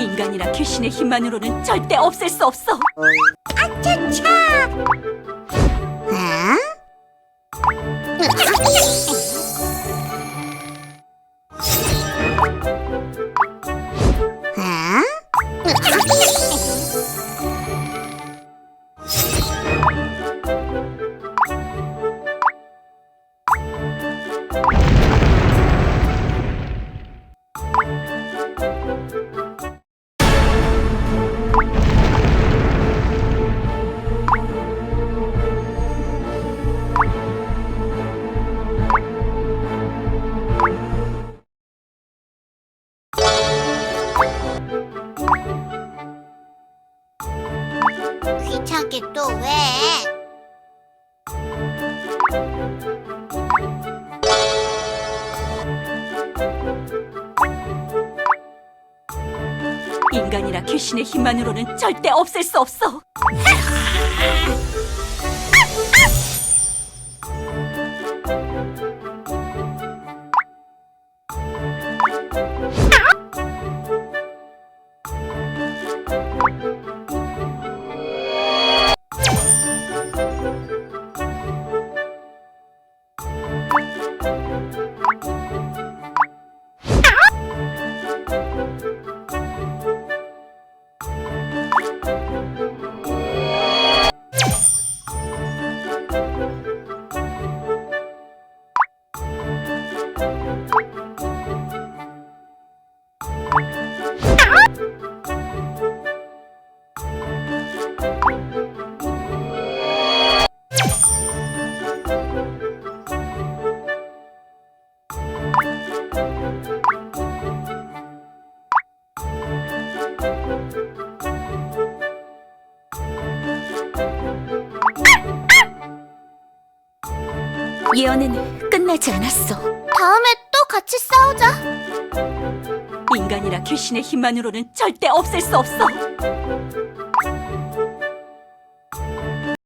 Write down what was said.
인간이라 귀신의 힘만으로는 절대 없앨 수 없어. 응? 귀찮게 또 왜? 인간이라 귀신의 힘만으로는 절대 없앨 수 없어. 예언은 끝나지 않았어. 다음에 또 같이 싸우자. 인간이라 귀신의 힘만으로는 절대 없앨 수 없어.